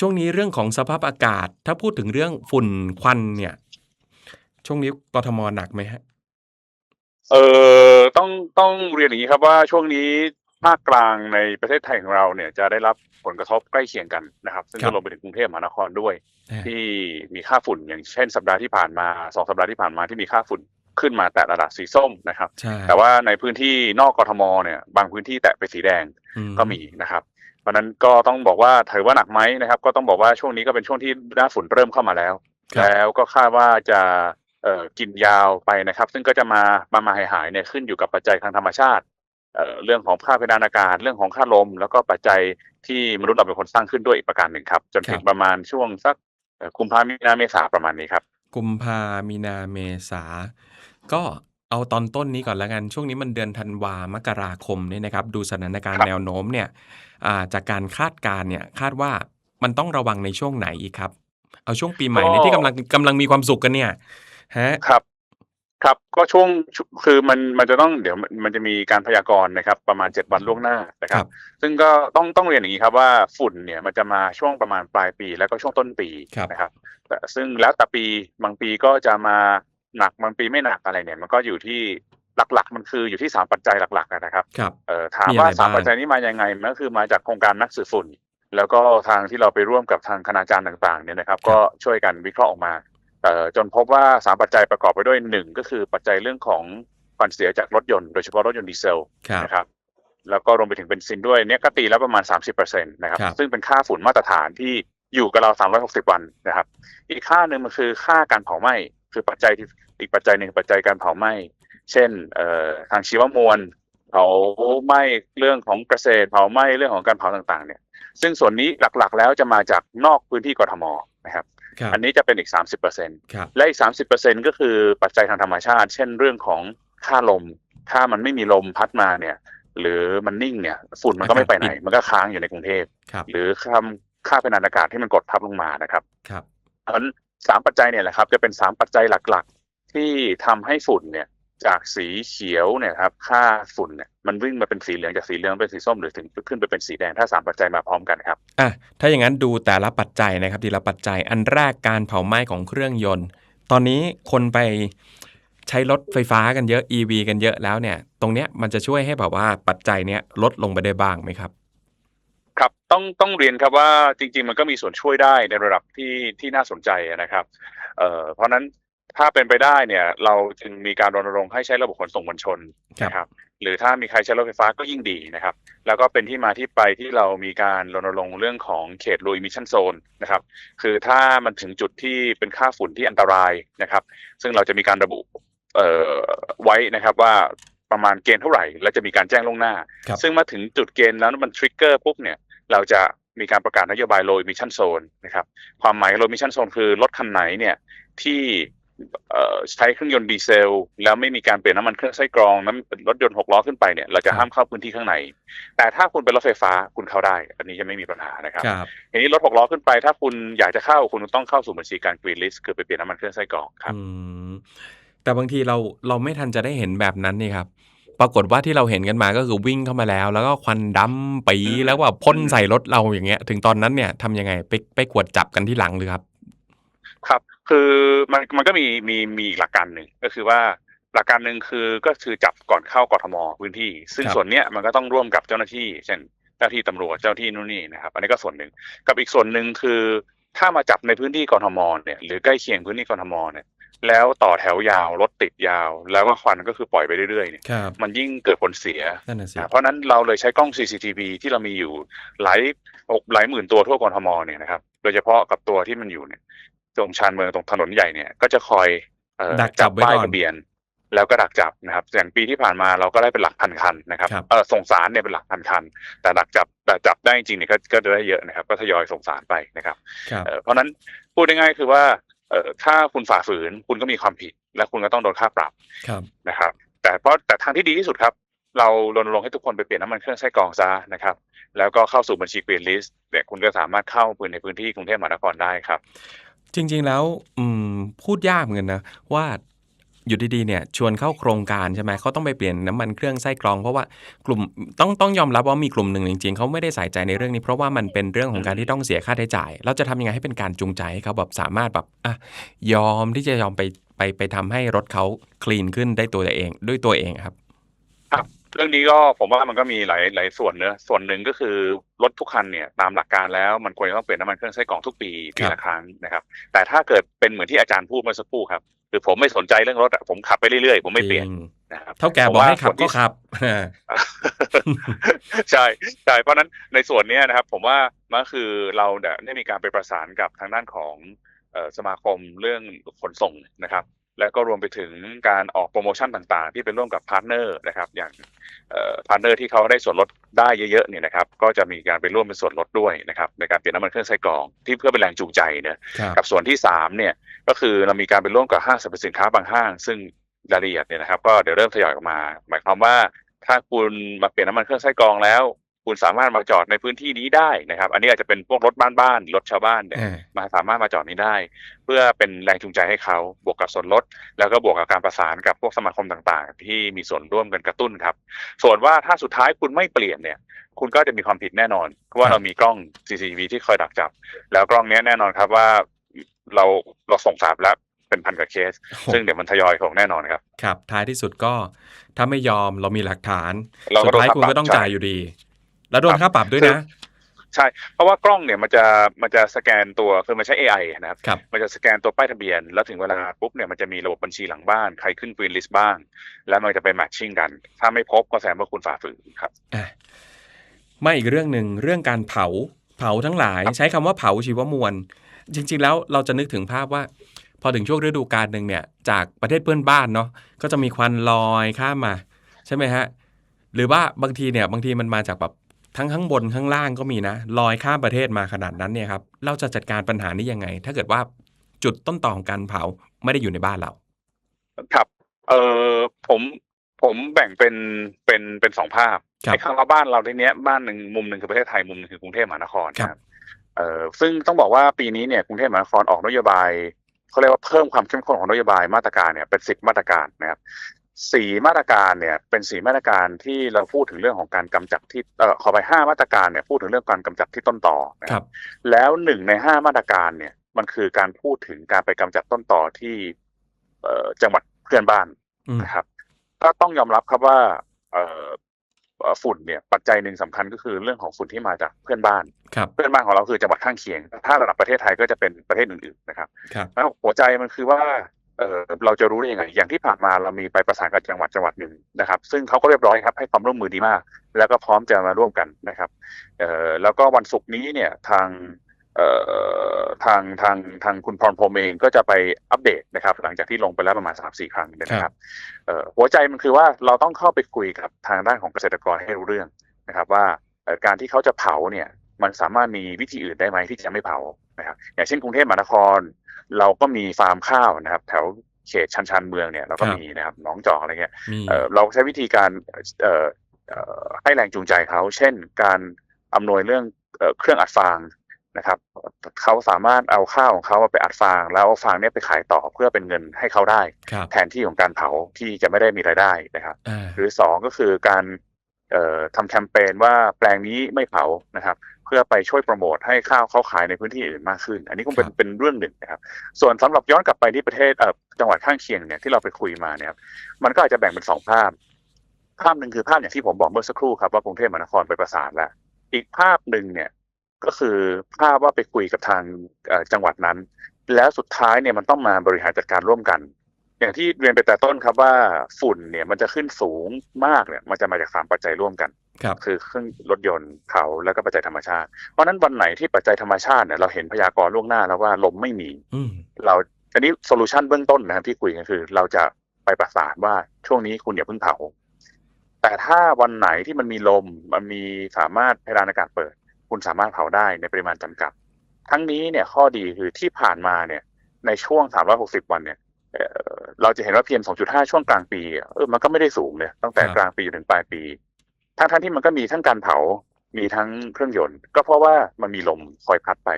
ช่วงนี้เรื่องของสภาพอากาศ ถ้าพูดถึงเรื่องฝุ่นควันเนี่ย ช่วงนี้กทมหนักไหมฮะ เออต้องต้องเรียนอย่างนี้ครับว่าช่วงนี้ภาคกลางในประเทศไทยของเราเนี่ยจะได้รับผลกระทบใกล้เคียงกันนะครับ ซึ่งครัก็บรวมไปถึงกรุงเทพมหานครด้วยอ่าที่มีค่าฝุ่นอย่างเช่นสัปดาห์ที่ผ่านมาสองสัปดาห์ที่ผ่านมาที่มีค่าฝุ่นขึ้นมาแตะระดับสีส้มนะครับใช่แต่ว่าในพื้นที่นอกกทมเนี่ย บางพื้นที่แตะไปสีแดงอืก็มีนะครับ เพราะฉะนั้นก็ต้องบอกว่าถือว่าหนักไหมนะครับ ก็ต้องบอกว่าช่วงนี้ก็เป็นช่วงที่หน้าฝุ่นเริ่มเข้ามาแล้วครับแล้วก็คาดว่าจะเอ่อกินยาวไปนะครับ ซึ่งก็จะมามามาหายหายๆเนี่ยขึ้นอยู่กับปัจจัยทางธรรมชาติเอ่อเรื่องของค่าเพดานอากาศ เรื่องของค่าลม แล้วก็ปัจจัยที่มนุษย์เราเป็นคนสร้างขึ้นด้วยอีกประการหนึ่งครับ จนถึงประมาณช่วงสักเอ่อกุมภาพันธ์มีนาเมษาประมาณนี้ครับ กุมภามีนาเมษาก็ เอาตอนต้นนี้ก่อนแล้วกัน ช่วงนี้มันเดือนธันวามกราคมเนี่ยนะครับ ดูสถานการคณ์รับแนวโน้มเนี่ยอ่าจากการคาดการณ์เนี่ยคาดว่ามันต้องระวังในช่วงไหนอีกครับ เอาช่วงปีใหม่เนี่ยที่กำลังกำลังมีความสุขกันเนี่ยฮะครับ ครับก็ช่วงชุคือมันมันจะต้องเดี๋ยวมันมันจะมีการพยากรณ์นะครับ ประมาณเจ็ดวันล่วงหน้านะคครัรับบซึ่งก็ต้องต้องเรียนอย่างนี้ครับว่าฝุ่นเนี่ยมันจะมาช่วงประมาณปลายปี แล้วก็ช่วงต้นปีครับนะครับแต่ซึ่งแล้วแต่ปีบางปีก็จะมา หนักบางปีไม่หนักอะไรเนี่ย มันก็อยู่ที่หลักๆ มันคืออยู่ที่สามปัจจัยหลักๆอะนะครับครับเอ่อถามมีอะไรว่าสามบ้างปัจจัยนี้มายังไงมันก็คือมาจากโครงการนักสื่อฝุ่น แล้วก็ทางที่เราไปร่วมกับทางคณาจารย์ต่างๆเนี่ยนะครับ ก็ช่วยกันวิเคราะห์ออกมาเอ่อจนพบว่าสามปัจจัยประกอบไปด้วยหนึ่งก็คือปัจจัยเรื่องของควันเสียจากรถยนต์โดยเฉพาะรถยนต์ดีเซลครับนะครับแล้วก็รวมไปถึงเบนซินด้วยเนี่ยก็ตีแล้วประมาณ 30%นะครับครับซึ่งเป็นค่าฝุ่นมาตรฐานที่อยู่กับเรา 360 วันนะครับ อีกค่าหนึ่งมันคือค่าการเผาไหม้ คือปัจจัยที่อีกปัจจัยหนึ่งปัจจัยการเผาไหม้ เช่นเอ่อทางชีวมวลเผาไหม้เรื่องของเกษตรเผาไหม้เรื่องของการเผาต่างๆ เนี่ย ซึ่งส่วนนี้หลักๆ แล้วจะมาจากนอกพื้นที่กทมนะครับครับ อันนี้จะเป็นอีก 30%ครับและอีก 30%ก็คือปัจจัยทางธรรมชาติ เช่นเรื่องของค่าลม ถ้ามันไม่มีลมพัดมาเนี่ย หรือมันนิ่งเนี่ยฝุ่นมันก็ไม่ไปไหน มันก็ค้างอยู่ในกรุงเทพครับหรือค่าค่าเพดานอากาศที่มันกดทับลงมานะครับครับเพราะฉะนั้น สามปัจจัยเนี่ยแหละครับจะเป็นสามปัจจัยหลักๆ ที่ทำให้ฝุ่นเนี่ยจากสีเขียวเนี่ยครับค่าฝุ่นเนี่ยมันวิ่งมาเป็นสีเหลืองจากสีเหลืองเป็นสีส้มหรือถึงขึ้นไปเป็นสีแดงถ้าสามปัจจัยมาพร้อมกันครับอะถ้าอย่างนั้นดูแต่ละปัจจัยนะครับทีละปัจจัยอันแรกการเผาไหม้ของเครื่องยนต์ ตอนนี้คนไปใช้รถไฟฟ้ากันเยอะ EV กันเยอะแล้วเนี่ย ตรงเนี้ยมันจะช่วยให้แบบว่าปัจจัยเนี้ยลดลงไปได้บ้างไหมครับ ครับต้องต้องเรียนครับว่าจริง ๆ มันก็มีส่วนช่วยได้ในระดับที่ที่น่าสนใจนะครับเอ่อเพราะฉะนั้นถ้าเป็นไปได้เนี่ยเราจึงมีการรณรงค์ให้ใช้ระบบขนส่งมวลชนครับนะครับหรือถ้ามีใครใช้รถไฟฟ้าก็ยิ่งดีนะครับ แล้วก็เป็นที่มาที่ไปที่เรามีการรณรงค์เรื่องของเขต low emission zone นะครับคือถ้ามันถึงจุดที่เป็นค่าฝุ่นที่อันตรายนะครับ ซึ่งเราจะมีการระบุเอ่อไว้นะครับว่าประมาณเกณฑ์เท่าไหร่ และจะมีการแจ้งล่วงหน้าครับซึ่งมาถึงจุดเกณฑ์แล้วมันทริกเกอร์ปุ๊บเนี่ย เราจะมีการประกาศนโยบาย low emission zone นะครับ ความหมาย low emission zone คือรถคันไหนเนี่ยที่ใช้เครื่องยนต์ดีเซล แล้วไม่มีการเปลี่ยนน้ำมันเครื่องไส้กรองน้ำรถยนต์หกล้อขึ้นไปเนี่ยเราจะห้ามเข้าพื้นที่ข้างใน แต่ถ้าคุณเป็นรถไฟฟ้าคุณเข้าได้ อันนี้จะไม่มีปัญหานะครับทีนี้รถหกล้อขึ้นไป ถ้าคุณอยากจะเข้าคุณต้องเข้าสู่บัญชีการ green list คือไปเปลี่ยนน้ำมันเครื่องไส้กรองครับแต่บางทีเราเราไม่ทันจะได้เห็นแบบนั้นนี่ครับ ปรากฏว่าที่เราเห็นกันมาก็คือวิ่งเข้ามาแล้ว แล้วก็ควันดำปีอืมแล้วแบบพ่นอืมใส่รถเราอย่างเงี้ย ถึงตอนนั้นเนี่ยทำยังไงไปไปกวดจับกันที่หลังหรือครับ ครับ คือมันมันก็มีมีมีอีกหลักการหนึ่งก็คือว่าหลักการหนึ่งคือก็คือจับก่อนเข้ากทมพื้นที่ ซึ่งครับส่วนเนี้ยมันก็ต้องร่วมกับเจ้าหน้าที่เช่นเจ้าที่ตำรวจเจ้าที่นู่นนี่นะครับ อันนี้ก็ส่วนหนึ่งกับอีกส่วนหนึ่งคือ ถ้ามาจับในพื้นที่กทมเนี่ยหรือใกล้เคียงพื้นที่กทมเนี่ย แล้วต่อแถวยาวรถติดยาว แล้วก็ควันก็คือปล่อยไปเรื่อยๆเนี่ยครับมันยิ่งเกิดผลเสียนั่นน่ะสินะเพราะฉะนั้นเราเลยใช้กล้อง CCTV ที่เรามีอยู่หลายหลายหมื่นตัวทั่วกรทมเนี่ยนะครับโดยเฉพาะกับตัวที่มันอยู่เนี่ยตรงชานเมืองตรงถนนใหญ่เนี่ยก็จะคอยเอ่อดักจับไว้ป้ายก่อนทะเบียน แล้วก็ดักจับนะครับอย่างปีที่ผ่านมาเราก็ได้เป็นหลักพันคันนะครับครับเออส่งสารเนี่ยเป็นหลักพันคัน แต่ดักจับแต่จับได้จริงๆเนี่ยก็ก็จะได้เยอะนะครับ ก็ทยอยส่งสารไปนะครับครับเอ่อเพราะฉะนั้นพูดง่ายๆคือว่า เอ่อถ้าคุณฝ่าฝืนคุณก็มีความผิด และคุณก็ต้องโดนค่าปรับครับนะครับ แต่เพราะแต่ทางที่ดีที่สุดครับ เรารณรงค์ให้ทุกคนไปเปลี่ยนน้ำมันเครื่องไส้กรองซะนะครับ แล้วก็เข้าสู่บัญชี Green List เนี่ยคุณก็สามารถเข้าพื้นในพื้นที่กรุงเทพมหานครได้ครับ จริง ๆแล้วอืมพูดยากเหมือนกันนะว่า อยู่ดีๆเนี่ยชวนเข้าโครงการใช่ไหมเขาต้องไปเปลี่ยนน้ำมันเครื่องไส้กรอง เพราะว่ากลุ่มต้องต้องยอมรับว่ามีกลุ่มหนึ่งจริงๆเขาไม่ได้ใส่ใจในเรื่องนี้ เพราะว่ามันเป็นเรื่องของการที่ต้องเสียค่าใช้จ่าย เราจะทำยังไงให้เป็นการจูงใจให้เขาแบบสามารถแบบอะยอมที่จะยอมไปไปไปทำให้รถเขาคลีนขึ้นได้ตัวเองด้วยตัวเองครับ ครับ เรื่องนี้ก็ผมว่ามันก็มีหลายหลายส่วนเนอะส่วนหนึ่งก็คือรถทุกคันเนี่ยตามหลักการแล้วมันควรจะต้องเปลี่ยนน้ำมันเครื่องไส้กรองทุกปีปีละครั้งนะครับ แต่ถ้าเกิดเป็นเหมือนที่อาจารย์พูดเมื่อสักครู่ครับ คือผมไม่สนใจเรื่องรถอะผมขับไปเรื่อยๆ ผมไม่เปลี่ยนจริงนะครับเท่าแก่ผมบอกว่าให้ขับคนที่ก็ขับใช่ใช่เพราะฉะนั้นในส่วนเนี้ยนะครับ ผมว่ามันก็คือเราเนี่ยได้มีการไปประสานกับทางด้านของเอ่อสมาคมเรื่องขนส่งนะครับ แล้วก็รวมไปถึงการออกโปรโมชั่นต่างๆ ที่เป็นร่วมกับพาร์ทเนอร์นะครับอย่างพาร์ทเนอร์ที่เขาได้ส่วนลดได้เยอะๆเนี่ยนะครับ ก็จะมีการไปร่วมเป็นส่วนลดด้วยนะครับในการเปลี่ยนน้ำมันเครื่องไส้กรองที่เพื่อเป็นแรงจูงใจเนี่ยครับกับส่วนที่สามเนี่ย ก็คือเรามีการไปร่วมกับห้างสรรพสินค้าบางห้าง ซึ่งรายละเอียดเนี่ยนะครับ ก็เดี๋ยวเริ่มทยอยออกมา หมายความว่าถ้าคุณมาเปลี่ยนน้ำมันเครื่องไส้กรองแล้ว คุณสามารถมาจอดในพื้นที่นี้ได้นะครับ อันนี้อาจจะเป็นพวกรถบ้านๆรถชาวบ้านเนี่ยอ่ามาสามารถมาจอดนี้ได้ เพื่อเป็นแรงจูงใจให้เขาบวกกับส่วนลด แล้วก็บวกกับการประสานกับพวกสมาคมต่างๆ ที่มีส่วนร่วมกันกระตุ้นครับ ส่วนว่าถ้าสุดท้ายคุณไม่เปลี่ยนเนี่ยคุณก็จะมีความผิดแน่นอน เพราะว่าครับเรามีกล้อง CCTV ที่คอยดักจับ แล้วกล้องเนี้ยแน่นอนครับว่า เราเราส่งสาบแล้วเป็นพันกว่าเคส ซึ่งเดี๋ยวมันทยอยส่งแน่นอนครับ ครับ ท้ายที่สุดก็ถ้าไม่ยอมเรามีหลักฐานเราสุก็ดท้ายโดนคุณก็ต้องค่าปรับจ่ายอยู่ดี แล้วโดนครับค่าปรับด้วยคือนะ ใช่ เพราะว่ากล้องเนี่ยมันจะมันจะสแกนตัวคือมันใช้ AI นะครับครับมันจะสแกนตัวป้ายทะเบียน แล้วถึงเวลาปุ๊บเนี่ยมันจะมีระบบบัญชีหลังบ้าน ใครขึ้นกรีนลิสต์บ้าง แล้วมันจะไปแมทชิ่งกัน ถ้าไม่พบก็แสดงว่าคุณฝ่าฝืนครับอะมาอีกเรื่องหนึ่งเรื่องการเผาเผาทั้งหลาย ใช้คำว่าเผาชีวมวล จริง ๆ แล้วเราจะนึกถึงภาพว่า พอถึงช่วงฤดูกาลหนึ่งเนี่ย จากประเทศเพื่อนบ้านเนาะก็จะมีควันลอยข้ามมา ใช่ไหมฮะ หรือว่าบางทีเนี่ยบางทีมันมาจากแบบทั้งข้างบนข้างล่างก็มีนะลอยข้ามประเทศมาขนาดนั้นเนี่ยครับเราจะจัดการปัญหานี้ยังไง ถ้าเกิดว่าจุดต้นต่อของการเผาไม่ได้อยู่ในบ้านเรา ครับเออผมผมแบ่งเป็นเป็นเป็นสองภาพครับไอ้คำว่าบ้านเราที่เนี้ยบ้านหนึ่งมุมหนึ่งคือประเทศไทยมุมหนึ่งคือกรุงเทพมหานครครับนะครับ เอ่อซึ่งต้องบอกว่าปีนี้เนี่ยกรุงเทพมหานครออกนโยบายเขาเรียกว่าเพิ่มความเข้มข้นของนโยบายมาตรการเนี่ยเป็นสิบมาตรการนะครับสี่มาตรการเนี่ยเป็นสี่มาตรการที่เราพูดถึงเรื่องของการกำจัดที่เอ่อขอไปห้ามาตรการเนี่ยพูดถึงเรื่องการกำจัดที่ต้นต่อนะคครัรับบแล้วหนึ่งในห้ามาตรการเนี่ยมันคือการพูดถึงการไปกำจัดต้นต่อที่เอ่อจังหวัดเพื่อนบ้านอืมนะครับ ก็ต้องยอมรับครับว่าเอ่อเอ่อ ฝุ่นเนี่ยปัจจัยหนึ่งสำคัญก็คือเรื่องของฝุ่นที่มาจากเพื่อนบ้านครับเพื่อนบ้านของเราคือจังหวัดข้างเคียง ถ้าระดับประเทศไทยก็จะเป็นประเทศอื่นๆนะครับครับแล้วหัวใจมันคือว่าเออเราจะรู้ได้ยังไง อย่างที่ผ่านมาเรามีไปประสานกับจังหวัดจังหวัดหนึ่งนะครับ ซึ่งเขาก็เรียบร้อยครับให้ความร่วมมือดีมาก แล้วก็พร้อมจะมาร่วมกันนะครับเอ่อแล้วก็วันศุกร์นี้เนี่ยทางเอ่อ ทางทางทางคุณพรพรหมเองก็จะไปอัปเดตนะครับ หลังจากที่ลงไปแล้วประมาณสามสี่ครั้งเนยนะครับเอ่อหัวใจมันคือว่าเราต้องเข้าไปคุยกับทางด้านของเกษตรกรให้รู้เรื่องนะครับว่าเอ่อการที่เขาจะเผาเนี่ยมันสามารถมีวิธีอื่นได้ไหมที่จะไม่เผานะครับอย่างเช่นกรุงเทพมหานคร เราก็มีฟาร์มข้าวนะครับ แถวเขตชันชันๆเมืองเนี่ยเราก็ครับมีนะครับหนองจอกอะไรเงี้ยมีเอ่อเราใช้วิธีการเอ่อเอ่อให้แรงจูงใจเขา เช่นการอำนวยเรื่องเอ่อเครื่องอัดฟาง นะครับเขาสามารถเอาข้าวของเขาไปอัดฟาง แล้วเอาฟางเนี้ยไปขายต่อเพื่อเป็นเงินให้เขาได้ครับแทนที่ของการเผาที่จะไม่ได้มีรายได้นะครับอ่าหรือสองก็คือการเอ่อทำแคมเปญว่าแปลงนี้ไม่เผานะครับ เพื่อไปช่วยโปรโมทให้ข้าวเขาขายในพื้นที่อื่นมากขึ้น อันนี้คงเป็นครับเป็นเรื่องหนึ่งนะครับ ส่วนสำหรับย้อนกลับไปที่ประเทศเอ่อจังหวัดข้างเคียงเนี่ยที่เราไปคุยมาเนี่ยครับมันก็อาจจะแบ่งเป็นสองภาพ ภาพหนึ่งคือภาพอย่างที่ผมบอกเมื่อสักครู่ครับว่ากรุงเทพมหานครไปประสานแล้วอีกภาพหนึ่งเนี่ย ก็คือภาพว่าไปคุยกับทางเอ่อจังหวัดนั้น แล้วสุดท้ายเนี่ยมันต้องมาบริหารจัดการร่วมกัน อย่างที่เรียนไปแต่ต้นครับว่าฝุ่นเนี่ยมันจะขึ้นสูงมากเนี่ย มันจะมาจากสามปัจจัยร่วมกันครับคือเครื่องรถยนต์เขาแล้วก็ปัจจัยธรรมชาติ เพราะฉะนั้นวันไหนที่ปัจจัยธรรมชาติเนี่ยเราเห็นพยากรณ์ล่วงหน้าแล้วว่าลมไม่มีอืมเราอันนี้โซลูชันเบื้องต้นนะครับที่คุยกันคือ เราจะไปประสานว่าช่วงนี้คุณอย่าเพิ่งเผาแต่ถ้าวันไหนที่มันมีลมมันมีสามารถเพดานอากาศเปิด คุณสามารถเผาได้ในปริมาณจำกัด ทั้งนี้เนี่ยข้อดีคือที่ผ่านมาเนี่ยในช่วง 360 วันเนี่ยเอ่อเราจะเห็นว่า PM 2.5 ช่วงกลางปีอะเออมันก็ไม่ได้สูงเลยตั้งแต่ครับกลางปีจนถึงปลายปี ทั้งทั้งที่มันก็มีทั้งการเผา มีทั้งเครื่องยนต์ ก็เพราะว่ามันมีลมคอยพัดไป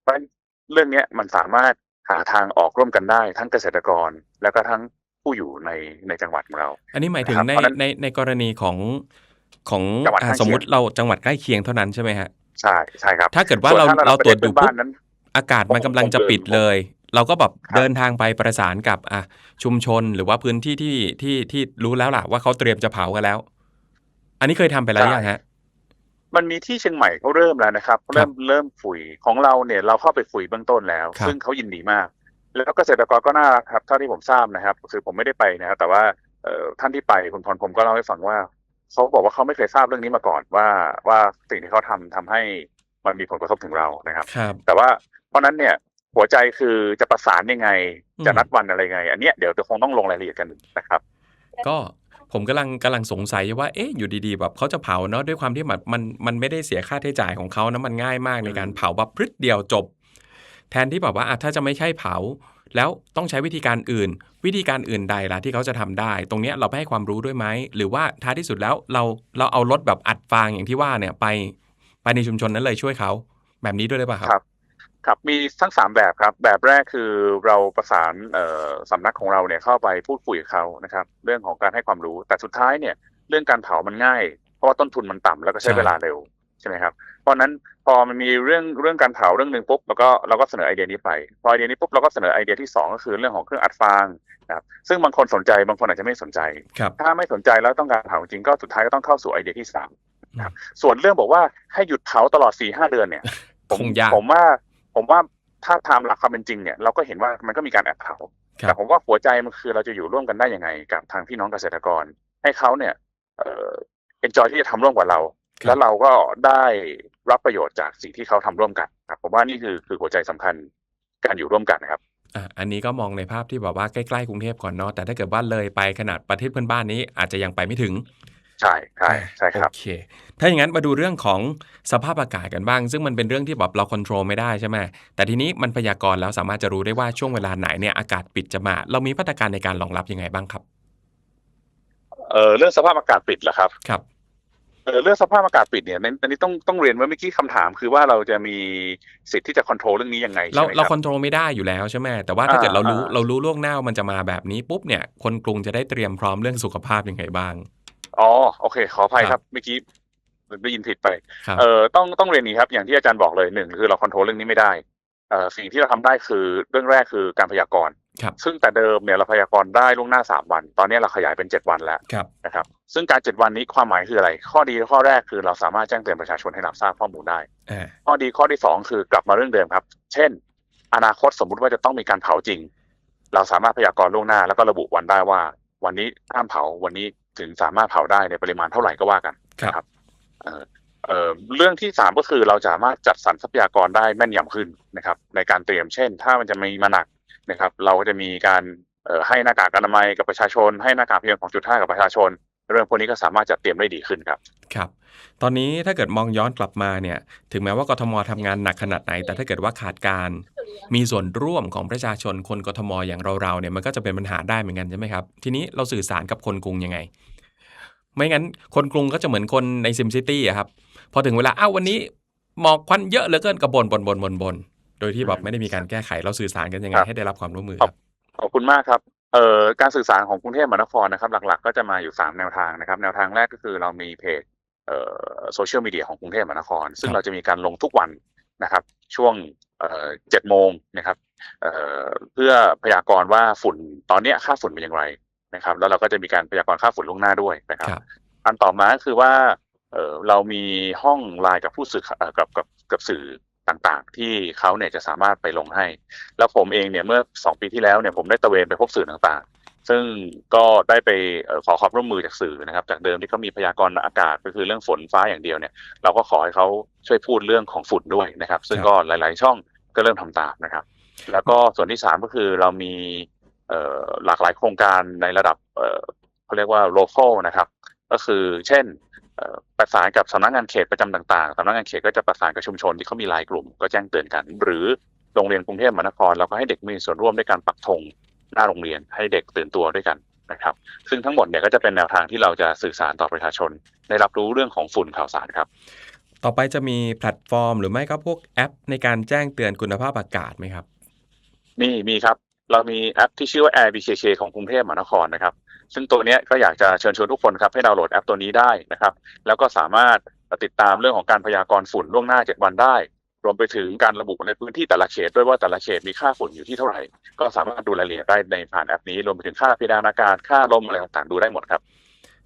เพราะฉะนั้นเรื่องเนี้ยมันสามารถหาทางออกร่วมกันได้ ทั้งเกษตรกรแล้วก็ทั้งผผู้อยู่ในในจังหวัดของเรา อันนี้หมายถึงนะครับในเพราะฉะนั้นในในกรณีของ ของจังหวัดอ่าใกล้เคียงสมมติเราจังหวัดใกล้เคียงเท่านั้นใช่ไหมฮะใช่ใช่ครับ ถ้าเกิดว่าส่วนเราถ้าเราเราตรวจดูประเทศเพื่อนบ้าปุ๊นบนั้นอากาศมันคงกำลังจะคงเดินปิดเลย เราก็แบบครับเดินทางไปประสานกับอะชุมชนหรือว่าพื้นที่ที่ที่ที่รู้แล้วล่ะว่าเขาเตรียมจะเผากันแล้ว อันนี้เคยทำไปแล้วยังฮะมันมีที่เชียงใหม่เขาเริ่มแล้วนะครับครับ เริ่มเริ่มฝุ่ยของเราเนี่ย เราเข้าไปฝุ่ยเบื้องต้นแล้วครับซึ่งเขายินดีมาก แล้วเกษตรกรก็น่ารักครับเท่าที่ผมทราบนะครับ คือผมไม่ได้ไปนะครับแต่ว่าเอ่อท่านที่ไปคุณพรผมก็เล่าให้ฟังว่า เขาบอกว่าเขาไม่เคยทราบเรื่องนี้มาก่อนว่าว่าสิ่งที่เขาทำทำให้มันมีผลกระทบถึงเรานะครับครับแต่ว่าเพราะนั้นเนี่ยหัวใจคือจะประสานยังไงอืมจะนัดวันอะไรยังไง อันเนี้ยเดี๋ยวจะคงต้องลงรายละเอียดกันนะครับ ก็ผมกำลังกำลังสงสัยว่าเอ๊ะอยู่ดีๆแบบเขาจะเผาเนาะด้วยความที่แบบมันมันไม่ได้เสียค่าใช้จ่ายของเขานะมันง่ายมากในการอืมเผาแบบพรึดเดียวจบ แทนที่แบบว่าอะถ้าจะไม่ใช่เผา แล้วต้องใช้วิธีการอื่น วิธีการอื่นใดล่ะที่เขาจะทำได้ ตรงนี้เราไปให้ความรู้ด้วยไหม หรือว่าท้ายที่สุดแล้วเราเราเอารถแบบอัดฟางอย่างที่ว่าเนี่ยไปไปในชุมชนนั้นเลยช่วยเขาแบบนี้ด้วยได้ป่ะครับครับมีทั้งสามแบบครับ แบบแรกคือเราประสานสำนักของเราเนี่ยเข้าไปพูดคุยกับเขานะครับ เรื่องของการให้ความรู้แต่สุดท้ายเนี่ย เรื่องการเผามันง่าย เพราะว่าต้นทุนมันต่ำแล้วก็ใช้เวลาเร็ว ใช่ไหมครับเพราะฉะนั้นพอมันมีเรื่องเรื่องการเผาเรื่องหนึ่งปุ๊บแล้วก็เราก็เสนอไอเดียนี้ไป พอไอเดียนี้ปุ๊บเราก็เสนอไอเดียที่สองก็คือเรื่องของเครื่องอัดฟางนะครับซึ่งบางคนสนใจบางคนอาจจะไม่สนใจครับถ้าไม่สนใจแล้วต้องการเผาจริงก็สุดท้ายก็ต้องเข้าสู่ไอเดียที่สามนะครับส่วนเรื่องบอกว่าให้หยุดเผาตลอดสี่ห้าเดือนเนี่ยผมคงยากผมว่าผมว่าถ้าตามหลักความเป็นจริงเนี่ยเราก็เห็นว่ามันก็มีการแอบเผาครับแต่ผมว่าหัวใจมันคือเราจะอยู่ร่วมกันได้ยังไงกับทางพี่น้องเกษตรกร ให้เขาเนี่ยเอ่อ enjoy ที่จะทำร่วมกับเราครับ แล้วเราก็ได้รับประโยชน์จากสิ่งที่เขาทำร่วมกันครับผมว่านี่คือคือหัวใจสำคัญการอยู่ร่วมกันนะครับอะอันนี้ก็มองในภาพที่แบบว่าใกล้ๆกรุงเทพก่อนเนาะแต่ถ้าเกิดว่าเลยไปขนาดประเทศเพื่อนบ้านนี้อาจจะยังไปไม่ถึงใช่ใช่ใช่ครับโอเคถ้าอย่างนั้นมาดูเรื่องของสภาพอากาศกันบ้าง ซึ่งมันเป็นเรื่องที่แบบเราควบคุมไม่ได้ใช่ไหมแต่ทีนี้มันพยากรณ์แล้วสามารถจะรู้ได้ว่าช่วงเวลาไหนเนี่ยอากาศปิดจะมา เรามีมาตรการในการรองรับยังไงบ้างครับเออเรื่องสภาพอากาศปิดเหรอครับครับ เออเรื่องสภาพอากาศปิดเนี่ยในอันนี้ต้องต้องเรียนว่าเมื่อกี้คำถามคือว่าเราจะมีสิทธิ์ที่จะควบคุมเรื่องนี้ยังไงเราใช่ไหมเราคครับอนโทรลไม่ได้อยู่แล้วใช่ไหมแต่ว่าถ้าอ่าเกิดเรารู้อ่าเรารู้ล่วงหน้าว่ามันจะมาแบบนี้ปุ๊บเนี่ยคนกรุงจะได้เตรียมพร้อมเรื่องสุขภาพยังไงบ้างอ๋อโอเค ขออภัยคครัรับบเมื่อกี้ได้ยินผิดไปครับเออต้องต้องเรียนนี้ครับ อย่างที่อาจารย์บอกเลยหนึ่งคือเราควบคุมเรื่องนี้ไม่ได้เอ่อสิ่งที่เราทำได้คือเรื่องแรกคือการพยากรณ์ครับ ซึ่งแต่เดิมเนี่ยเราพยากรณ์ได้ล่วงหน้าสามวัน ตอนนี้เราขยายเป็นเจ็ดวันแล้วครับนะครับ ซึ่งการเจ็ดวันนี้ความหมายคืออะไร ข้อดีข้อแรกคือเราสามารถแจ้งเตือนประชาชนให้รับทราบข้อมูลได้อ่าข้อดีข้อที่สองคือกลับมาเรื่องเดิมครับ เช่น อนาคตสมมุติว่าจะต้องมีการเผาจริง เราสามารถพยากรณ์ล่วงหน้า แล้วก็ระบุวันได้ว่า วันนี้ห้ามเผาวันนี้ถึงสามารถเผาได้ในปริมาณเท่าไหร่ก็ว่ากันครับเอ่อเอ่อเรื่องที่สามก็คือเราสามารถจัดสรรทรัพยากรได้แม่นยำขึ้นนะครับ ในการเตรียมเช่น ถ้ามันจะมีมาหนัก นะครับ เราก็จะมีการให้หน้ากากอนามัยกับประชาชน ให้หน้ากากเพียงของจุดห้ากับประชาชน เรื่องพวกนี้ก็สามารถจัดเตรียมได้ดีขึ้นครับครับตอนนี้ถ้าเกิดมองย้อนกลับมาเนี่ยถึงแม้ว่ากทมทำงานหนักขนาดไหน แต่ถ้าเกิดว่าขาดการมีส่วนร่วมของประชาชนคนกทมอย่างเราๆเนี่ยมันก็จะเป็นปัญหาได้เหมือนกันใช่ไหมครับ ทีนี้เราสื่อสารกับคนกรุงยังไง ไม่งั้นคนกรุงก็จะเหมือนคนในซิมซิตี้อะครับพอถึงเวลาอ้าววันนี้หมอกควันเยอะเหลือเกินกระบนบนบนบนบน โดยที่แบบไม่ได้มีการแก้ไขเราสื่อสารกันยังไง ครับ ให้ได้รับความร่วมมือครับ ขอบคุณมากครับเอ่อการสื่อสารของกรุงเทพมหานครนะครับ หลักๆ ก็จะมาอยู่สามแนวทางนะครับ แนวทางแรกก็คือเรามีเพจเอ่อโซเชียลมีเดียของกรุงเทพมหานคร ซึ่งครับ เราจะมีการลงทุกวันนะครับ ช่วงเอ่อเจ็ดโมงนะครับเอ่อเพื่อพยากรณ์ว่าฝุ่นตอนเนี้ยค่าฝุ่นเป็นอย่างไรนะครับ แล้วเราก็จะมีการพยากรณ์ค่าฝุ่นล่วงหน้าด้วยนะครับ ครับ อันต่อมาก็คือว่าเออเรามีห้องไลน์กับผู้สื่อข่าวเอ่อกับกับกับสื่อ ต่างๆ ที่เขาเนี่ยจะสามารถไปลงให้ แล้วผมเองเนี่ยเมื่อสองปีที่แล้วเนี่ยผมได้ตระเวนไปพบสื่อต่างๆ ซึ่งก็ได้ไปเอ่อขอความร่วมมือจากสื่อนะครับ จากเดิมที่เขามีพยากรณ์อากาศก็คือเรื่องฝนฟ้าอย่างเดียวเนี่ย เราก็ขอให้เขาช่วยพูดเรื่องของฝุ่นด้วยนะครับ ซึ่งครับก็หลาย ๆ ช่องก็เริ่มทำตามนะครับ แล้วก็ส่วนที่สามก็คือเรามีเอ่อหลากหลายโครงการในระดับเอ่อเขาเรียกว่า local นะครับ ก็คือเช่นเอ่อ ประสานกับสำนักงานเขตประจำต่างๆสำนักงานเขตก็จะประสานกับชุมชนที่เขามีไลน์กลุ่มก็แจ้งเตือนกัน หรือโรงเรียนกรุงเทพมหานครเราก็ให้เด็กมีส่วนร่วมด้วยการปักธงหน้าโรงเรียนให้เด็กตื่นตัวด้วยกันนะครับ ซึ่งทั้งหมดเนี่ยก็จะเป็นแนวทางที่เราจะสื่อสารต่อประชาชน ได้รับรู้เรื่องของฝุ่นข่าวสารครับ ต่อไปจะมีแพลตฟอร์ม หรือไม่ก็พวกแอป ในการแจ้งเตือนคุณภาพอากาศไหมครับ มีมีครับ เรามีแอปที่ชื่อว่า Air BKK ของกรุงเทพมหานครนะครับ ซึ่งตัวนี้ก็อยากจะเชิญชวนทุกคนครับให้ดาวน์โหลดแอปตัวนี้ได้นะครับ แล้วก็สามารถติดตามเรื่องของการพยากรณ์ฝุ่นล่วงหน้า 7 วันได้ รวมไปถึงการระบุในพื้นที่แต่ละเขตด้วยว่าแต่ละเขตมีค่าฝุ่นอยู่ที่เท่าไหร่ ก็สามารถดูรายละเอียดได้ในผ่านแอปนี้ รวมไปถึงค่าเพดานอากาศค่าลมอะไรต่างๆดูได้หมดครับ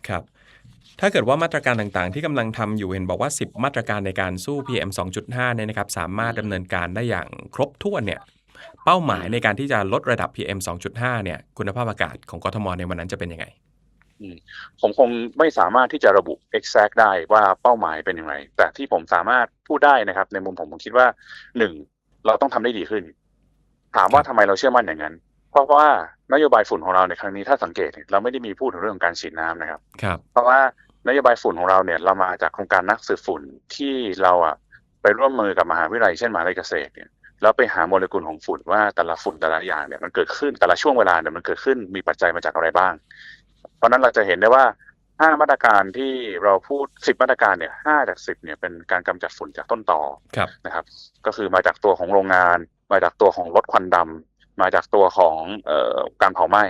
ครับ ถ้าเกิดว่ามาตรการต่างๆ ที่กำลังทำอยู่เห็นบอกว่า 10 มาตรการในการสู้ PM 2.5เนี่ยนะครับสามารถดำเนินการได้อย่างครบถ้วนเนี่ย เป้าหมายในการที่จะลดระดับ PM 2.5 เนี่ย คุณภาพอากาศของกทมในวันนั้นจะเป็นยังไงผมคงไม่สามารถที่จะระบุ exact ได้ว่าเป้าหมายเป็นอย่างไร แต่ที่ผมสามารถพูดได้นะครับ ในมุมผมผมคิดว่าหนึ่งเราต้องทำได้ดีขึ้น ถามว่าทำไมเราเชื่อมั่นอย่างนั้น เพราะว่านโยบายฝุ่นของเราในครั้งนี้ถ้าสังเกตเนี่ยเราไม่ได้มีพูดถึงเรื่องของการฉีดน้ำนะครับ ครับ เพราะว่านโยบายฝุ่นของเราเนี่ย เรามาจากโครงการนักสืบฝุ่นที่เราอะไปร่วมมือกับมหาวิทยาลัยเช่นมหาวิทยาลัยเกษตรเนี่ย แล้วไปหาโมเลกุลของฝุ่นว่าแต่ละฝุ่นแต่ละอย่างเนี่ยมันเกิดขึ้นแต่ละช่วงเวลาเนี่ยมันเกิดขึ้นมีปัจจัยมาจากอะไรบ้าง เพราะฉะนั้นเราจะเห็นได้ว่าห้ามาตรการที่เราพูดสิบมาตรการเนี่ยห้าจากสิบเนี่ยเป็นการกำจัดฝุ่นจากต้นตอครับนะครับ ก็คือมาจากตัวของโรงงาน มาจากตัวของรถควันดำมาจากตัวของเอ่อการเผาไหม้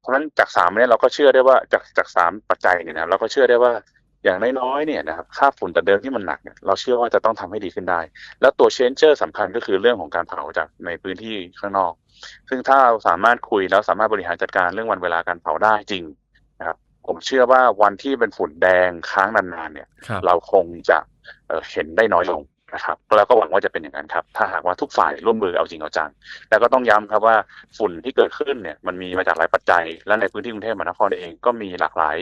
เพราะฉะนั้นจากสามเนี่ยเราก็เชื่อได้ว่าจากจากสามปัจจัยเนี่ยนะเราก็เชื่อได้ว่า อย่างน้อยๆเนี่ยนะครับค่าฝุ่นแต่เดิมที่มันหนักเนี่ยเราเชื่อว่าจะต้องทำให้ดีขึ้นได้ แล้วตัวเชนเจอร์สำคัญก็คือเรื่องของการเผาจากในพื้นที่ข้างนอก ซึ่งถ้าเราสามารถคุยแล้วสามารถบริหารจัดการเรื่องวันเวลาการเผาได้จริงนะครับผมเชื่อว่าวันที่เป็นฝุ่นแดงค้างนานๆเนี่ยครับเราคงจะเอ่อเห็นได้น้อยลงนะครับแล้วก็หวังว่าจะเป็นอย่างนั้นครับ ถ้าหากว่าทุกฝ่ายร่วมมือเอาจริงเอาจัง แล้วก็ต้องย้ำครับว่าฝุ่นที่เกิดขึ้นเนี่ยมันมีมาจากหลายปัจจัย และในพื้นที่กรุงเทพมหานครเองก็มีหลากหลาย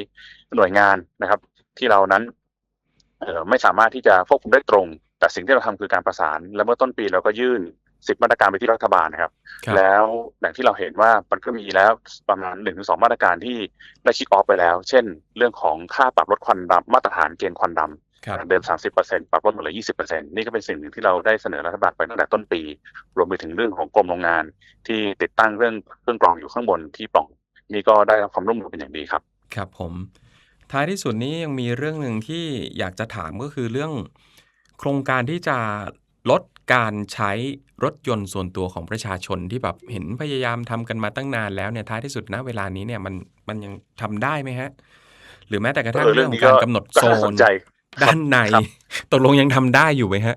หน่วยงานนะครับ ที่เรานั้นเอ่อไม่สามารถที่จะควบคุมได้ตรง แต่สิ่งที่เราทำคือการประสาน และเมื่อต้นปีเราก็ยื่นสิบมาตรการไปที่รัฐบาลนะครับครับ แล้วอย่างที่เราเห็นว่ามันก็มีแล้วประมาณหนึ่งถึงสองมาตรการที่ได้คิกออฟไปแล้ว เช่น เรื่องของค่าปรับลดควันดำมาตรฐานเกณฑ์ควันดำครับจากเดิม 30%ปรับลดเหลือ 20%นี่ก็เป็นสิ่งหนึ่งที่เราได้เสนอรัฐบาลไปตั้งแต่ต้นปี รวมไปถึงเรื่องของกรมโรงงาน ที่ติดตั้งเรื่องเครื่องกรองอยู่ข้างบนที่ปล่อง นี่ก็ได้รับความร่วมมือเป็นอย่างดีครับ ครับผม ท้ายที่สุดนี้ยังมีเรื่องหนึ่งที่อยากจะถามก็คือเรื่อง โครงการที่จะลดการใช้รถยนต์ส่วนตัวของประชาชนที่แบบเห็นพยายามทำกันมาตั้งนานแล้วเนี่ยท้ายที่สุดณเวลานี้เนี่ยมันมันยังทำได้ไหมฮะ หรือแม้แต่กระทั่งเออเรื่เรื่อองงขนี้องการก็กำหนดก็โซน่าสนนใจด้านในครับตกลงยังทำได้อยู่ไหมฮะ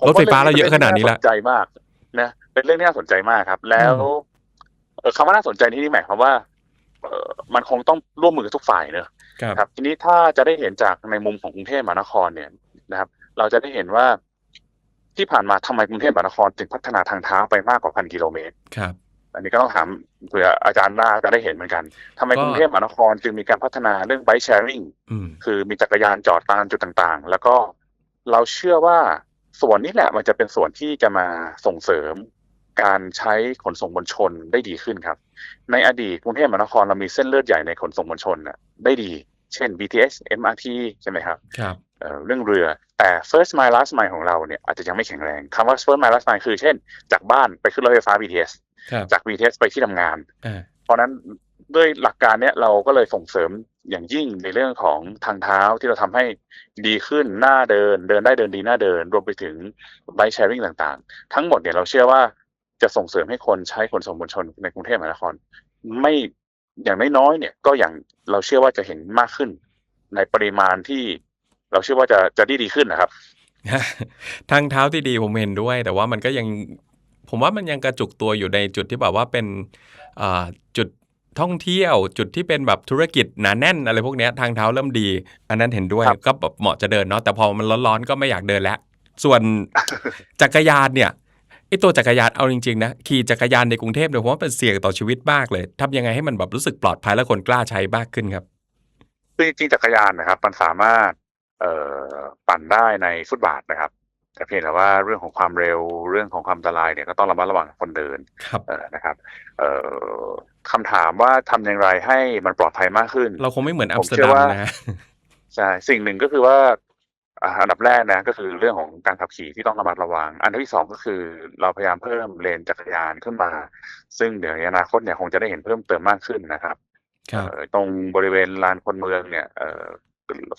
ผมรถไฟฟ้าว่เราเยอะขนาดนี้ละเป็เรื่องที่น่าสนใจมากนะเป็นเรื่องที่น่าสนใจมากครับ แล้วอืมเอ่อคำว่าน่าสนใจที่นี่หมายความว่าเอ่อมันคงต้องร่วมมือกับทุกฝ่ายเนอะ ครับครับทีนี้ถ้าจะได้เห็นจากในมุมของกรุงเทพมหานครเนี่ยนะครับ เราจะได้เห็นว่าที่ผ่านมาทำไมกรุงเทพมหานครถึงพัฒนาทางเท้าไปมากกว่าพันกิโลเมตรครับ อันนี้ก็ต้องถามเผื่ออาจารย์น่าจะได้เห็นเหมือนกันทำไมก็กรุงเทพมหานครจึงมีการพัฒนาเรื่อง bike sharing อืมคือมีจักรยานจอดตามจุดต่างๆ แล้วก็เราเชื่อว่าส่วนนี้แหละมันจะเป็นส่วนที่จะมาส่งเสริม การใช้ขนส่งมวลชนได้ดีขึ้นครับ ในอดีตกรุงเทพมหานครเรามีเส้นเลือดใหญ่ในขนส่งมวลชนน่ะได้ดี เช่น BTS MRT ใช่ไหมครับครับเอ่อเรื่องเรือแต่ first mile last mile ของเราเนี่ยอาจจะยังไม่แข็งแรงคำว่า first mile last mile คือเช่น จากบ้านไปขึ้นรถไฟฟ้า BTS ครับจาก BTS ไปที่ทำงานอ่าเพราะฉะนั้นด้วยหลักการเนี้ยเราก็เลยส่งเสริมอย่างยิ่งในเรื่องของทางเท้าที่เราทำให้ดีขึ้นหน้าเดิน เดินได้เดินดีหน้าเดิน รวมไปถึง bike sharing ต่างๆ ทั้งหมดเนี่ยเราเชื่อว่า จะส่งเสริมให้คนใช้ขนส่งมวลชนในกรุงเทพมหานคร ไม่อย่างน้อยๆเนี่ยก็อย่างเราเชื่อว่าจะเห็นมากขึ้น ในปริมาณที่เราเชื่อว่าจะจะดีดีขึ้นนะครับทางเท้าที่ดีผมเห็นด้วย แต่ว่ามันก็ยังผมว่ามันยังกระจุกตัวอยู่ในจุดที่แบบว่าเป็นอ่าจุดท่องเที่ยวจุดที่เป็นแบบธุรกิจหนาแน่นอะไรพวกเนี้ยทางเท้าเริ่มดี อันนั้นเห็นด้วยครับก็แบบเหมาะจะเดินเนาะแต่พอมันร้อนๆก็ไม่อยากเดินแล้ว ส่วนจักรยานเนี่ย ไอตัวจักรยานเอาจริงๆนะขี่จักรยานในกรุงเทพเนี่ยผมว่าเป็นเสี่ยงต่อชีวิตมากเลยทำยังไงให้มันแบบรู้สึกปลอดภัยและคนกล้าใช้มากขึ้นครับคือจริงๆจักรยานนะครับ มันสามารถเอ่อปั่นได้ในฟุตบาทนะครับ แต่เพียงแต่ว่าเรื่องของความเร็วเรื่องของความอันตรายเนี่ยก็ต้องระมัดระวังคนเดินครับเออนะครับเอ่อคำถามว่าทำอย่างไรให้มันปลอดภัยมากขึ้น เราคงไม่เหมือนอัมผมสเตอเชื่ร์อดัมว่านะใช่สิ่งหนึ่งก็คือว่า อ่าอันดับแรกนะก็คือเรื่องของการขับขี่ที่ต้องระมัดระวัง อันที่สองก็คือเราพยายามเพิ่มเลนจักรยานขึ้นมา ซึ่งเดี๋ยวในอนาคตเนี่ยคงจะได้เห็นเพิ่มเติมมากขึ้นนะครับครับเอ่อตรงบริเวณลานคนเมืองเนี่ยเอ่อ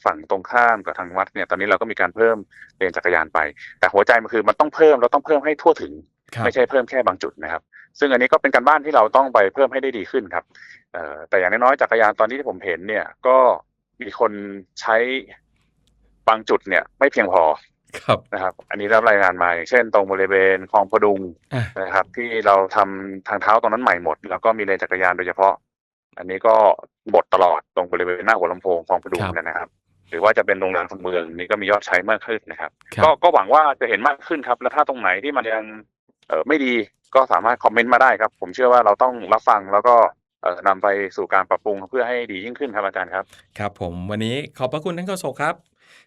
ฝั่งตรงข้ามกับทางวัดเนี่ย ตอนนี้เราก็มีการเพิ่มเลนจักรยานไป แต่หัวใจมันคือมันต้องเพิ่มเราต้องเพิ่มให้ทั่วถึงครับไม่ใช่เพิ่มแค่บางจุดนะครับ ซึ่งอันนี้ก็เป็นการบ้านที่เราต้องไปเพิ่มให้ได้ดีขึ้นครับเอ่อแต่อย่างน้อยๆจักรยานตอนนี้ที่ผมเห็นเนี่ยก็มีคนใช้ บางจุดเนี่ยไม่เพียงพอครับนะครับ อันนี้รับรายงานมาอย่างเช่น ตรงบริเวณคลองพดุงอะนะครับ ที่เราทำทางเท้าตรงนั้นใหม่หมด แล้วก็มีเลนจักรยานโดยเฉพาะ อันนี้ก็บดตลอดตรงบริเวณหน้าหัวลำโพงคลองพดุงครับเนยนะครับ หรือว่าจะเป็นโรงแรมคนเมืองนี่ก็มียอดใช้มากขึ้นนะครับครับ ก็ก็หวังว่าจะเห็นมากขึ้นครับ แล้วถ้าตรงไหนที่มันยังเออไม่ดีก็สามารถคอมเมนต์มาได้ครับ ผมเชื่อว่าเราต้องรับฟังแล้วก็เอ่อนำไปสู่การปรับปรุงเพื่อให้ดียิ่งขึ้นครับอาจารย์ครับ ครับผมวันนี้ขอบพระคุณท่านโฆษกครับ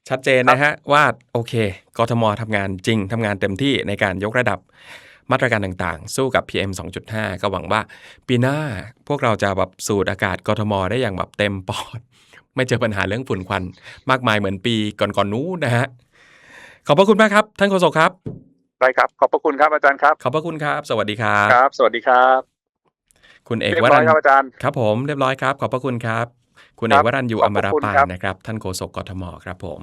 ชัดเจนนะฮะว่าโอเคกทมทำงานจริงทำงานเต็มที่ในการยกระดับมาตรการต่างๆ สู้กับ PM 2.5 ก็หวังว่า ปีหน้าพวกเราจะแบบสูดอากาศกทมได้อย่างแบบเต็มปอด ไม่เจอปัญหาเรื่องฝุ่นควัน มากมายเหมือนปีก่อนๆนู้นนะฮะขอบพระคุณมากครับ ท่านโฆษกครับได้ครับ ขอบพระคุณครับอาจารย์ครับ ขอบพระคุณครับ สวัสดีครับครับ สวัสดีครับ คุณเอกเรียบวร้รัอยนครับอาจารย์ครับผมเรียบร้อยครับ ขอบพระคุณครับ คุณคเอรับกวรันยูขออบมพระราคุณปานครับนะครับ ท่านโฆษกกทมครับผม